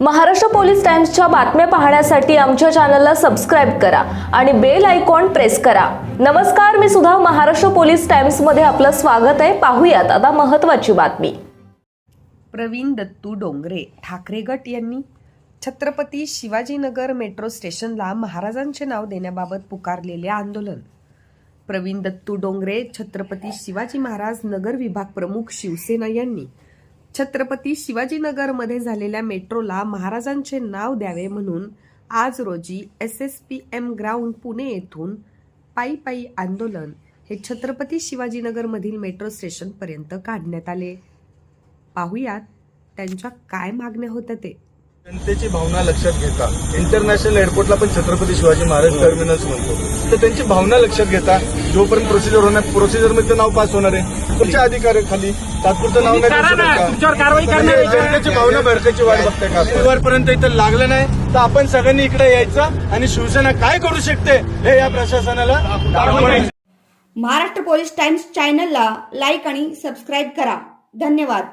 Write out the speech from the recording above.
Maharashtra police टाइम्सच्या बातम्या पाहण्यासाठी आमच्या चॅनलला सबस्क्राईब करा आणि बेल आयकॉन प्रेस करा. नमस्कार मी सुद्धा महाराष्ट्र पोलीस टाइम्समध्ये आपलं स्वागत आहे. पाहूयात आता महत्त्वाची बातमी. प्रवीण दत्तू डोंगरे ठाकरे गट यांनी छत्रपती शिवाजीनगर मेट्रो स्टेशनला महाराजांचे नाव देण्याबाबत पुकारलेले आंदोलन. प्रवीण दत्तू डोंगरे छत्रपती शिवाजी महाराज नगर विभाग प्रमुख शिवसेना यांनी छत्रपती शिवाजीनगरमध्ये झालेल्या मेट्रोला महाराजांचे नाव द्यावे म्हणून आज रोजी S S P M ground Pune येथून पायी पायी आंदोलन हे छत्रपती शिवाजीनगरमधील मेट्रो स्टेशनपर्यंत काढण्यात आले. पाहुयात त्यांच्या काय मागण्या होत्या ते. जनतेची भावना लक्षात घेता. इंटरनॅशनल एअरपोर्टला पण छत्रपती शिवाजी महाराज टर्मिनल्स म्हणतो. तर त्यांची भावना लक्षात घेता जोपर्यंत प्रोसिजर होणार प्रोसिजरमध्ये नाव पास होणार आहे. तुमच्या अधिकार आहे खाली तात्पुरतं नाव नाही. जनतेची भावना भडकाची वाट बघते का? वरपर्यंत इथं लागलं नाही तर आपण सगळ्यांनी इकडे यायचं आणि शिवसेना काय करू शकते हे या प्रशासनाला. महाराष्ट्र पोलीस टाइम्स चॅनलला लाईक आणि सबस्क्राईब करा. धन्यवाद.